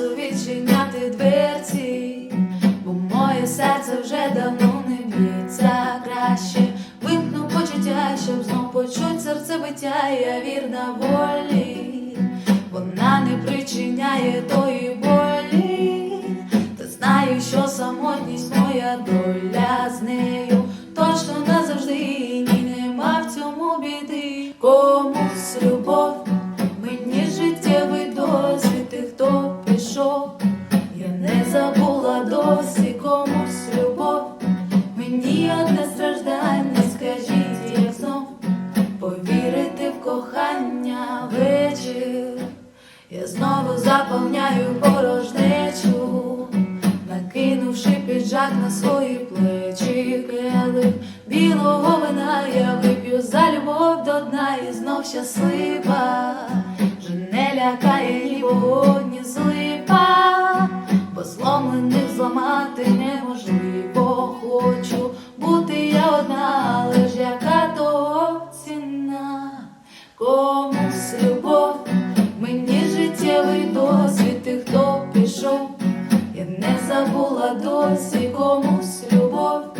часу відчиняти дверці, бо моє серце вже давно не б'ється краще. Вимкну почуття, щоб знов почуть серцебиття, я вірна волі, вона не причиняє тої болі, та знаю, що самотність моя доля з нею точно назавжди ні нема в цьому біди. Пішов, я не забула досі комусь любов. Мені одне страждання, скажіть, як знов повірити в кохання вечір. Я знову заповняю порожнечу, накинувши піджак на свої плечі, келих білого вина я вип'ю за любов до дна і знов щаслива, лякає її вогонь злипа, бо зломлених зламати неможливо. Хочу бути я одна, але ж яка то ціна, комусь любов, мені життєвий досвід Ти хто пішов, я не забула досі комусь любов.